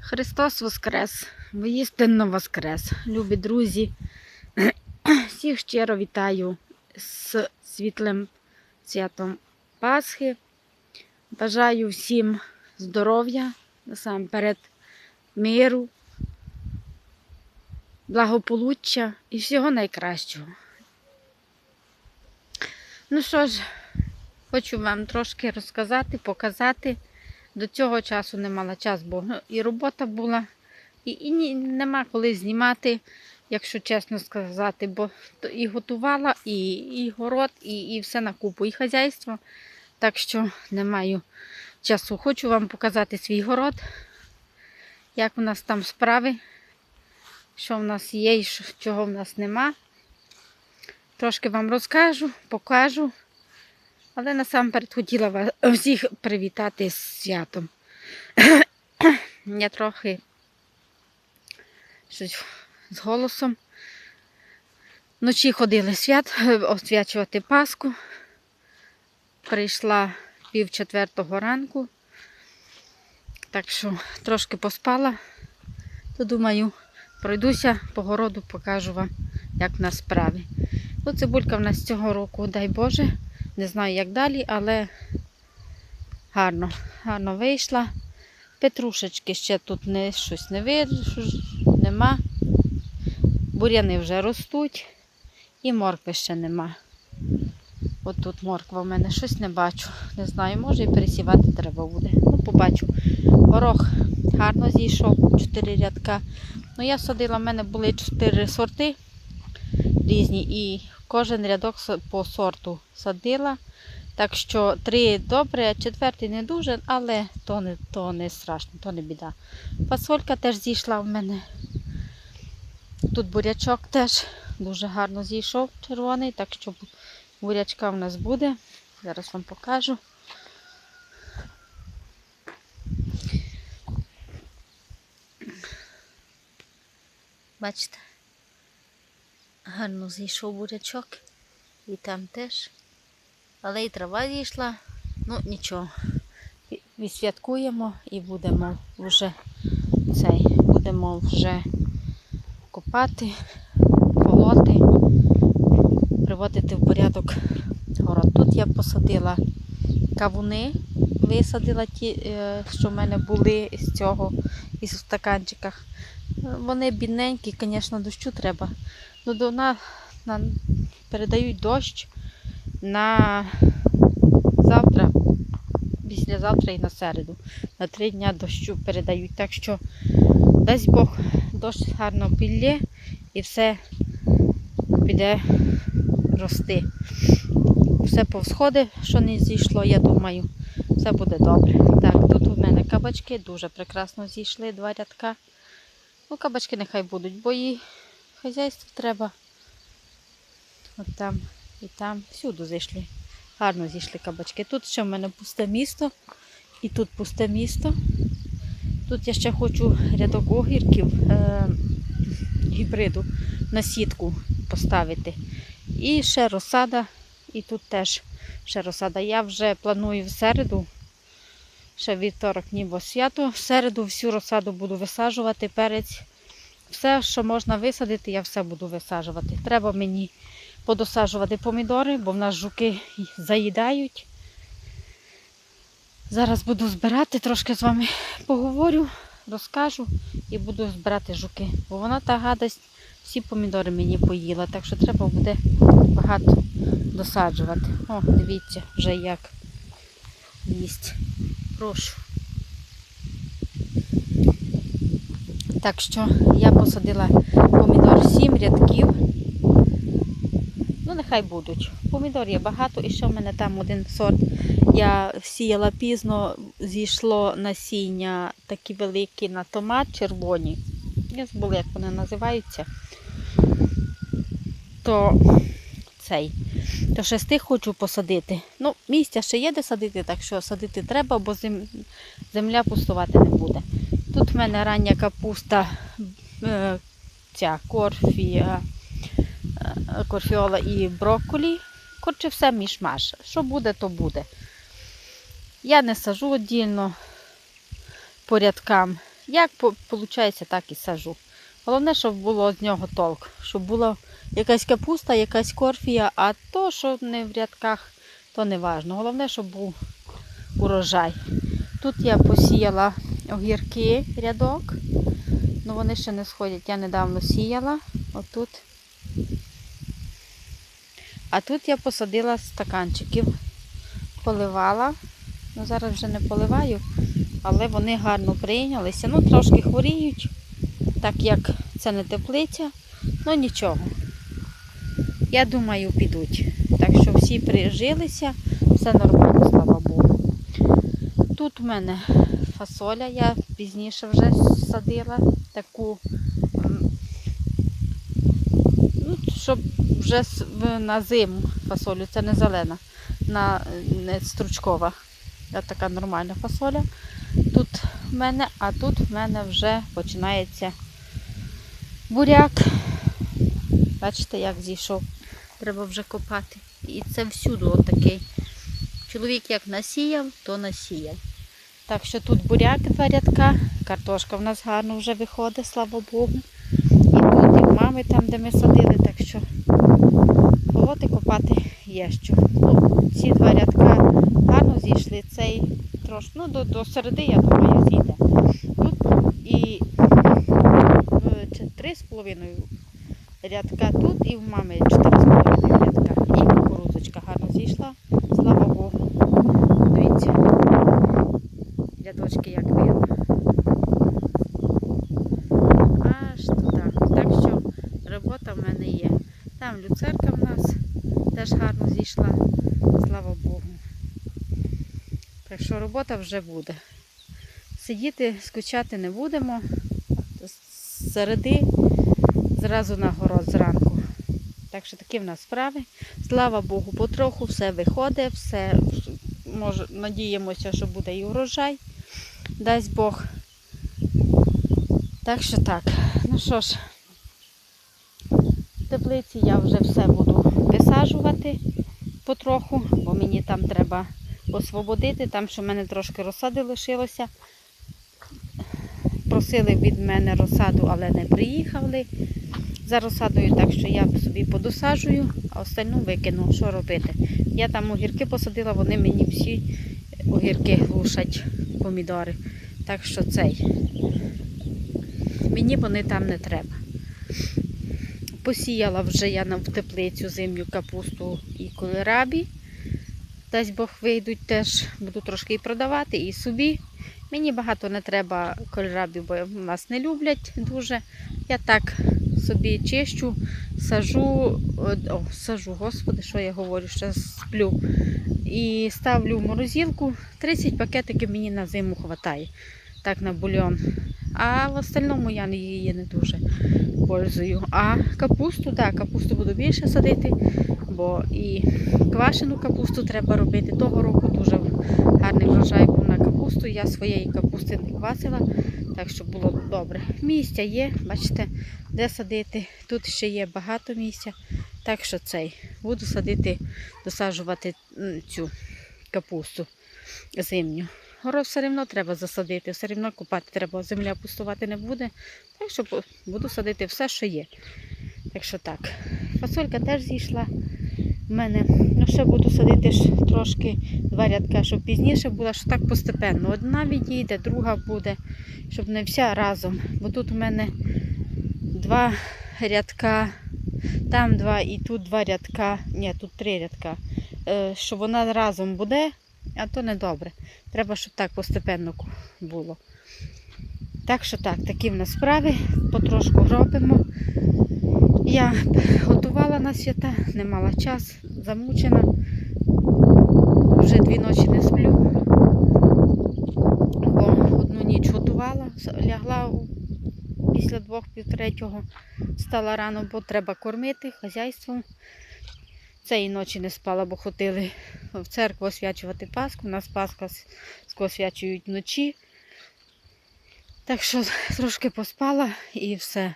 Христос Воскрес! Воістинно Воскрес! Любі друзі! Всіх щиро вітаю з світлим святом Пасхи. Бажаю всім здоров'я, насамперед миру, благополуччя і всього найкращого. Ну що ж, хочу вам трошки розказати, показати. До цього часу не мала час, бо ну, і робота була, і, і нема коли знімати, якщо чесно сказати, бо і готувала, і, і город, і, і все на купу, і хазяйство. Так що не маю часу. Хочу вам показати свій город, як у нас там справи, що в нас є і чого в нас нема. Трошки вам розкажу, покажу. Але насамперед хотіла вас всіх привітати з святом. Я трохи щось з голосом. Вночі ходили свят, освячувати Пасху. Прийшла пів четвертого ранку. Так що трошки поспала, то думаю, пройдуся по городу, покажу вам, як в нас справи. Ну, цибулька в нас цього року, дай Боже. Не знаю, як далі, але гарно, гарно вийшла. Петрушечки ще тут не, щось не видно, нема. Буряни вже ростуть і моркви ще нема. От тут морква в мене щось не бачу. Не знаю, може і пересівати треба буде. Ну, побачу. Горох гарно зійшов, 4 рядка. Ну, я садила, в мене були 4 сорти різні і кожен рядок по сорту садила. Так що три добре, четвертий не дуже, але то не, то не страшно, то не біда. Фасолька теж зійшла в мене. Тут бурячок теж дуже гарно зійшов червоний, так що бурячка в нас буде. Зараз вам покажу. Бачите? Гарно зійшов бурячок. І там теж. Але і трава зійшла. Ну, нічого. Відсвяткуємо і будемо вже цей, будемо вже копати, колоти, приводити в порядок город. Тут я посадила кавуни, висадила ті, е, що в мене були з цього, із стаканчиках. Вони бідненькі, звісно, дощу треба. Ну, до на, на, передають дощ на завтра, післязавтра і на середу. На три дня дощу передають. Так що дасть Бог дощ гарно підлє і все піде рости. Все повсходи, що не зійшло, я думаю, все буде добре. Так, тут у мене кабачки дуже прекрасно зійшли, два рядка. Ну, кабачки нехай будуть, бо і хазяйство треба. От там і там всюди зійшли. Гарно зійшли кабачки. Тут ще в мене пусте місто. І тут пусте місто. Тут я ще хочу рядок огірків е, гібриду на сітку поставити. І ще розсада. І тут теж ще розсада. Я вже планую в середу. Ще вівторок ніби свято. В середу всю розсаду буду висаджувати перець. Все, що можна висадити, я все буду висаджувати. Треба мені подосаджувати помідори, бо в нас жуки заїдають. Зараз буду збирати, трошки з вами поговорю, розкажу і буду збирати жуки. Бо вона та гадость всі помідори мені поїла, так що треба буде багато досаджувати. О, дивіться, вже як їсть. Прошу. Так що я посадила помідор 7 рядків. Ну, нехай будуть. Помідор є багато, і ще в мене там один сорт. Я сіяла пізно, зійшло насіння такі великі на томат червоні. Я забула, як вони називаються. То цей. То тих хочу посадити. Ну, місця ще є де садити, так що садити треба, бо зем- земля пустувати не буде. Тут в мене рання капуста, е, ця корфія, е, корфіола і брокколі. Коротше, все міш-маш. Що буде, то буде. Я не сажу віддільно по рядкам. як виходить, так і сажу. Головне, щоб було з нього толк, щоб була якась капуста, якась корфія, а то, що не в рядках, то не важно. Головне, щоб був урожай. Тут я посіяла огірки рядок, ну вони ще не сходять. Я недавно сіяла. Отут. А тут я посадила стаканчиків, поливала. Ну, зараз вже не поливаю, але вони гарно прийнялися. Ну, трошки хворіють, так як це не теплиця, ну нічого. Я думаю, підуть. Так що всі прижилися, все нормально, слава Богу. Тут у мене фасоля, я пізніше вже садила таку, ну, щоб вже на зиму фасолю, це не зелена, на, не стручкова. Це така нормальна фасоля. Тут в мене, а тут в мене вже починається буряк. Бачите, як зійшов. Треба вже копати. І це всюди отакий. Чоловік як насіяв, то насіяв. Так що тут буряк два рядка, картошка в нас гарно вже виходить, слава Богу. І тут, і в мами там, де ми садили, так що полоти копати є що. Ну, ці два рядка гарно зійшли. Цей трошки, ну до, до середи, я думаю, зійде. Тут і е, три з половиною рядка тут і в мами чотири з половиною рядка. І кукурудзочка гарно зійшла, слава Богу. Дивіться, рядочки як видно. Аж туди. Так що робота в мене є. Там люцерка в нас теж гарно зійшла, слава Богу. Так що робота вже буде. Сидіти, скучати не будемо. Середи зразу на город зранку. Так що такі в нас справи. Слава Богу, потроху все виходить, все може, надіємося, що буде і урожай. Дасть Бог. Так що так. Ну що ж, в теплиці я вже все буду висаджувати потроху, бо мені там треба освободити. Там, що в мене трошки розсади лишилося. Просили від мене розсаду, але не приїхали за розсадою, так що я собі подосаджую, а остальну викину. Що робити? Я там огірки посадила, вони мені всі огірки глушать, помідори. Так що цей. Мені вони там не треба. Посіяла вже я в теплицю зимню капусту і кольорабі. Дасть Бог вийдуть теж, буду трошки і продавати, і собі. Мені багато не треба кольорабів, бо нас не люблять дуже. Я так собі чищу, сажу, о, сажу, господи, що я говорю, ще сплю. І ставлю в морозилку. 30 пакетиків мені на зиму вистачає. Так на бульон. А в остальному я її не дуже пользую. А капусту, так, капусту буду більше садити, бо і квашену капусту треба робити. Того року дуже гарний врожай був на капусту. Я своєї капусти не квасила, так що було добре. Місця є, бачите, де садити. Тут ще є багато місця. Так що цей буду садити, досаджувати цю капусту зимню. Город все одно треба засадити, все одно купати треба, земля пустувати не буде. Так що буду садити все, що є. Так що так. Фасолька теж зійшла в мене. Ну, ще буду садити ж трошки два рядка, щоб пізніше була, що так постепенно. Одна відійде, друга буде, щоб не вся разом. Бо тут у мене два рядка, там два і тут два рядка. Ні, тут три рядка. Е, Що вона разом буде, а то не добре. Треба, щоб так постепенно було. Так що так, такі в нас справи, потрошку робимо. Я готувала на свята, не мала час, замучена. Вже дві ночі не сплю. Бо одну ніч готувала, лягла після двох пів третього, стала рано, бо треба кормити хазяйством. Цієї ночі не спала, бо ходили в церкву освячувати Пасху. У нас Пасха освячують вночі. Так що трошки поспала і все.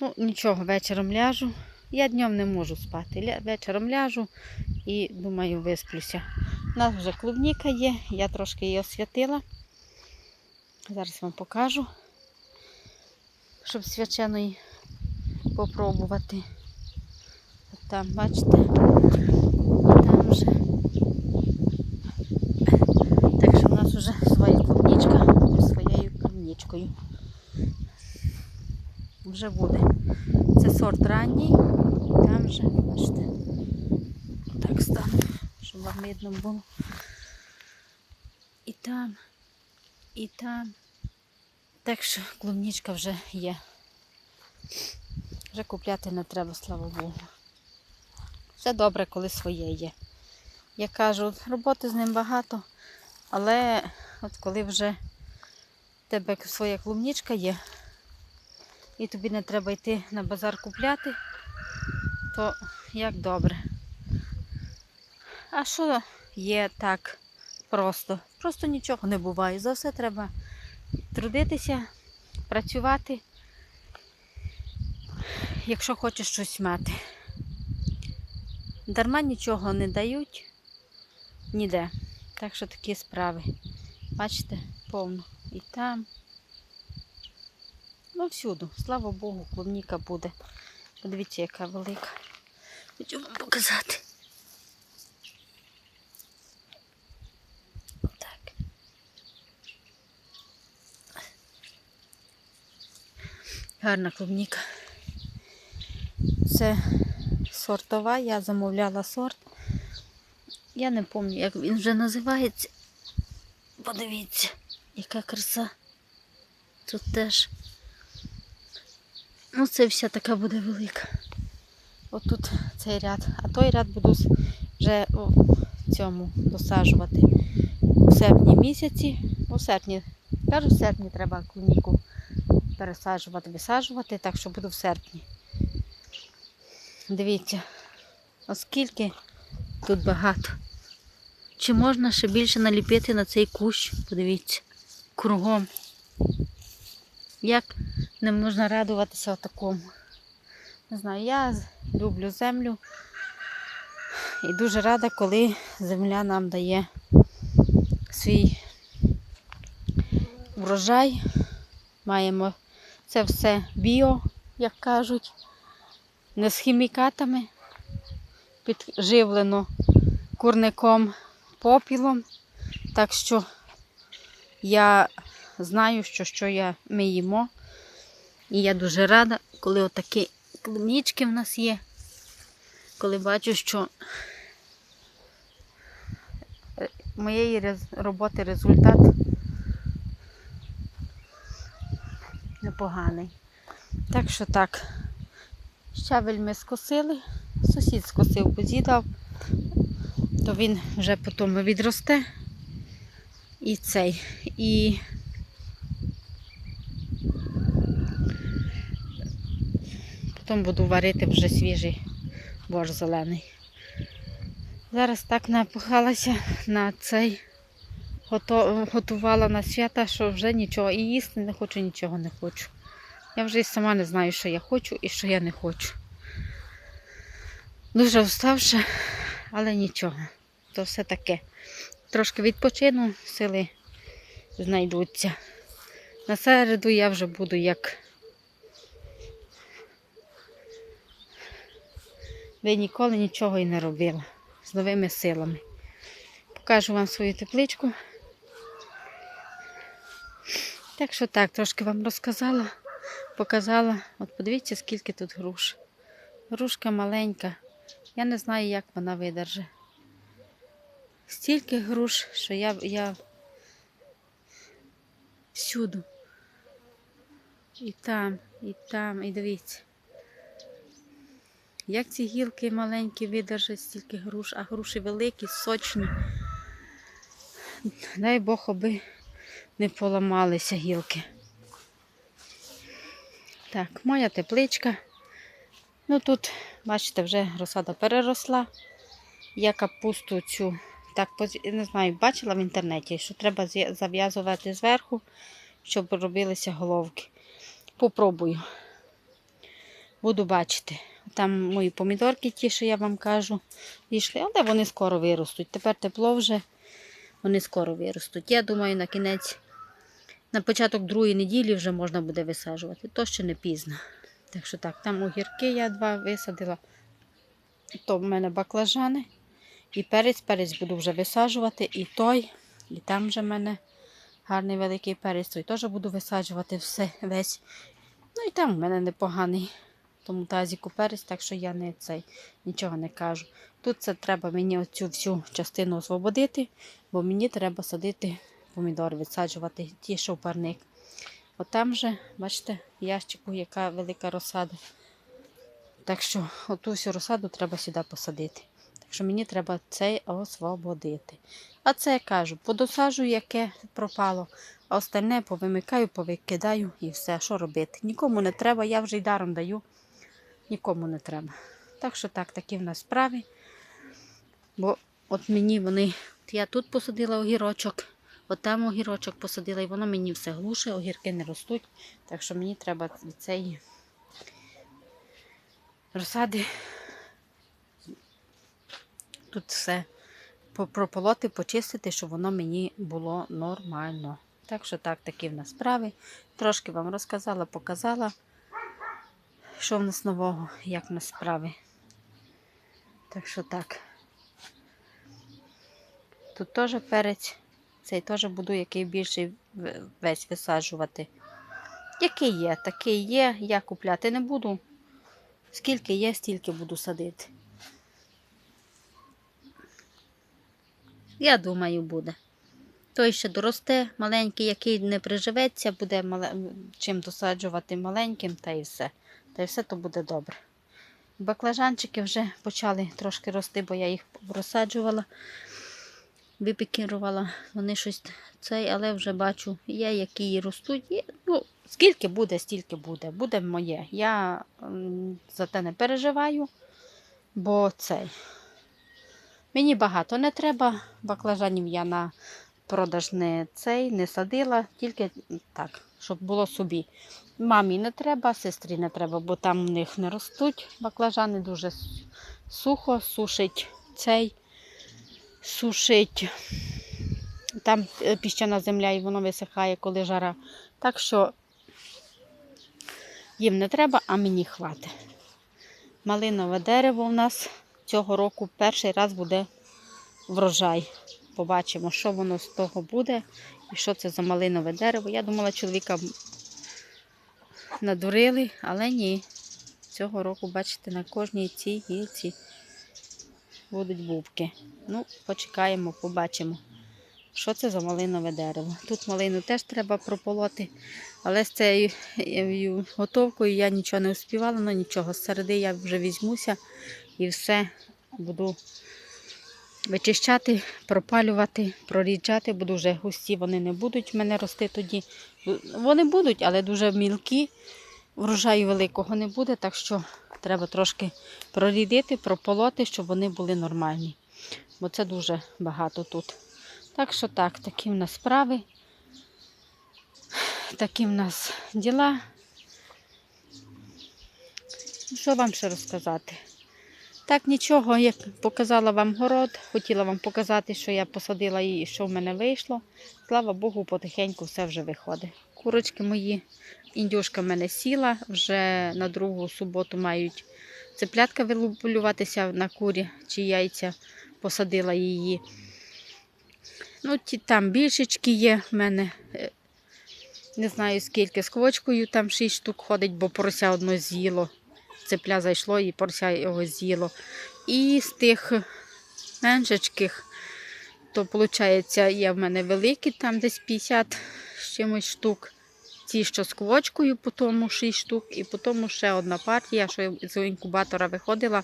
Ну, нічого, вечором ляжу. Я днем не можу спати. Вечором ляжу і думаю, висплюся. У нас вже клубніка є, я трошки її освятила. Зараз вам покажу, щоб свяченої попробувати. Там, бачите, там вже. Так що в нас вже своя клубничка своєю клубничкою. Вже буде. Це сорт ранній, там вже, бачите, так стане, щоб вам видно було. І там, і там. Так що клубничка вже є. Вже купляти не треба, слава Богу. Все добре, коли своє є. Я кажу, роботи з ним багато, але от коли вже в тебе своя клубничка є, і тобі не треба йти на базар купляти, то як добре. А що є так просто? Просто нічого не буває. За все треба трудитися, працювати, якщо хочеш щось мати. Дарма нічого не дають ніде. Так що такі справи. Бачите, повно. І там. Ну, всюди. Слава Богу, клубніка буде. Подивіться, яка велика. Хочу вам показати. Так. Гарна клубніка. Це сортова, я замовляла сорт. Я не пам'ятаю, як він вже називається. Подивіться, яка краса. Тут теж. Ну, це вся така буде велика. Отут цей ряд. А той ряд буду вже у цьому досаджувати у серпні місяці. У серпні, кажу, в серпні треба клубніку пересаджувати, висаджувати, так що буду в серпні. Дивіться, оскільки тут багато. Чи можна ще більше наліпити на цей кущ? Подивіться, кругом. Як не можна радуватися такому? Не знаю, я люблю землю і дуже рада, коли земля нам дає свій врожай. Маємо це все біо, як кажуть, не з хімікатами, підживлено курником, попілом. Так що я знаю, що, що я, ми їмо. І я дуже рада, коли отакі клубнички в нас є. Коли бачу, що е, моєї роботи результат непоганий. Так що так, щавель ми скосили, сусід скосив, позідав, то він вже потім відросте. І цей. І потім буду варити вже свіжий борщ зелений. Зараз так напухалася на цей, готувала на свята, що вже нічого і їсти не хочу, нічого не хочу. Я вже і сама не знаю, що я хочу і що я не хочу. Дуже вставши, але нічого. То все таке. Трошки відпочину, сили знайдуться. На середу я вже буду як. Ви ніколи нічого і не робила. З новими силами. Покажу вам свою тепличку. Так що так, трошки вам розказала, показала. От подивіться, скільки тут груш. Грушка маленька. Я не знаю, як вона видерже. Стільки груш, що я, я всюду. І там, і там, і дивіться. Як ці гілки маленькі видержать стільки груш, а груші великі, сочні. Дай Бог, аби не поламалися гілки. Так, моя тепличка. Ну тут, бачите, вже розсада переросла. Я капусту цю, так, не знаю, бачила в інтернеті, що треба зав'язувати зверху, щоб робилися головки. Попробую. Буду бачити. Там мої помідорки, ті, що я вам кажу, дійшли, але вони скоро виростуть. Тепер тепло вже, вони скоро виростуть. Я думаю, на кінець на початок другої неділі вже можна буде висаджувати. То ще не пізно. Так що так, там огірки я два висадила. То в мене баклажани. І перець, перець буду вже висаджувати. І той, і там вже в мене гарний великий перець. Той теж буду висаджувати все весь. Ну і там в мене непоганий. Тому тазіку перець, так що я не цей нічого не кажу. Тут це треба мені оцю всю частину освободити, бо мені треба садити помідори, відсаджувати ті, що в парник. От там же, бачите, ящику яка велика розсада. Так що оту всю розсаду треба сюди посадити. Так що мені треба цей освободити. А це я кажу, подосаджую, яке пропало, а остальне повимикаю, повикидаю і все, що робити. Нікому не треба, я вже й даром даю, нікому не треба. Так що так, такі в нас справи. Бо от мені вони, я тут посадила огірочок, от там огірочок посадила, і воно мені все глуше, огірки не ростуть. Так що мені треба від цієї розсади тут все прополоти, почистити, щоб воно мені було нормально. Так що так, такі в нас справи. Трошки вам розказала, показала, що в нас нового, як в нас справи. Так що так. Тут теж перець. Цей теж буду який більший весь висаджувати. Який є, такий є. Я купляти не буду. Скільки є, стільки буду садити. Я думаю, буде. Той ще доросте, маленький, який не приживеться, буде чим досаджувати маленьким, та і все. Та й все то буде добре. Баклажанчики вже почали трошки рости, бо я їх розсаджувала, випікірувала. Вони щось цей, але вже бачу, є, які ростуть. Ну, скільки буде, стільки буде. Буде моє. Я за те не переживаю, бо цей. Мені багато не треба. Баклажанів я на продаж не цей, не садила, тільки так, щоб було собі. Мамі не треба, сестрі не треба, бо там в них не ростуть баклажани, дуже сухо, сушить цей, сушить. Там е, піщана земля і воно висихає, коли жара. Так що їм не треба, а мені хватить. Малинове дерево у нас цього року перший раз буде врожай. Побачимо, що воно з того буде і що це за малинове дерево. Я думала, чоловіка надурили, але ні. Цього року, бачите, на кожній цій гілці будуть бубки. Ну, почекаємо, побачимо, що це за малинове дерево. Тут малину теж треба прополоти, але з цією готовкою я нічого не успівала, ну нічого. З середи я вже візьмуся і все буду вичищати, пропалювати, проріджати, бо дуже густі вони не будуть в мене рости тоді. Вони будуть, але дуже мілкі. Врожаю великого не буде, так що треба трошки прорідити, прополоти, щоб вони були нормальні. Бо це дуже багато тут. Так що так, такі в нас справи, такі в нас діла. Ну, Що вам ще розказати? Так, нічого, як показала вам город, хотіла вам показати, що я посадила і що в мене вийшло. Слава Богу, потихеньку все вже виходить. Курочки мої, індюшка в мене сіла, вже на другу суботу мають цеплятка вилуплюватися на курі чи яйця, посадила її. Ну, ті, там більшечки є в мене. е, Не знаю скільки з квочкою, там 6 штук ходить, бо порося одно з'їло цепля зайшло і порся його з'їло. І з тих меншечких, то виходить, є в мене великі, там десь 50 з чимось штук. Ті, що з квочкою, по тому 6 штук, і по тому ще одна партія, що з інкубатора виходила.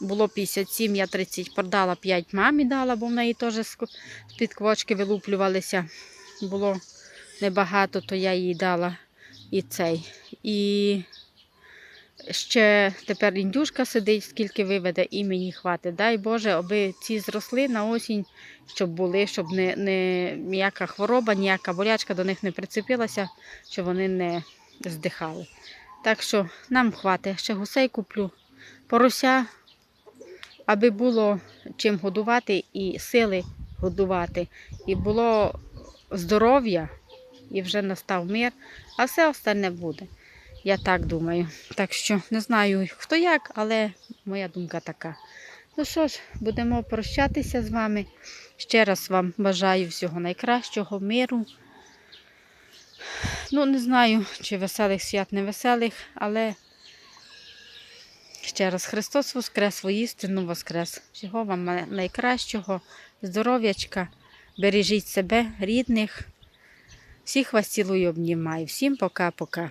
Було 57, я 30 продала, 5 мамі дала, бо в неї теж з-під квочки вилуплювалися. Було небагато, то я їй дала і цей. І ще тепер індюшка сидить, скільки виведе, і мені хватить. Дай Боже, аби ці зросли на осінь, щоб були, щоб не, не ніяка хвороба, ніяка болячка до них не прицепилася, щоб вони не здихали. Так що нам хватить. Ще гусей куплю, порося, аби було чим годувати і сили годувати, і було здоров'я, і вже настав мир, а все остальне буде. Я так думаю. Так що не знаю хто як, але моя думка така. Ну що ж, будемо прощатися з вами. Ще раз вам бажаю всього найкращого, миру. Ну, не знаю, чи веселих свят, не веселих, але ще раз Христос Воскрес, воістину Воскрес. Всього вам найкращого, здоров'ячка, бережіть себе, рідних. Всіх вас цілую, обнімаю. Всім пока-пока.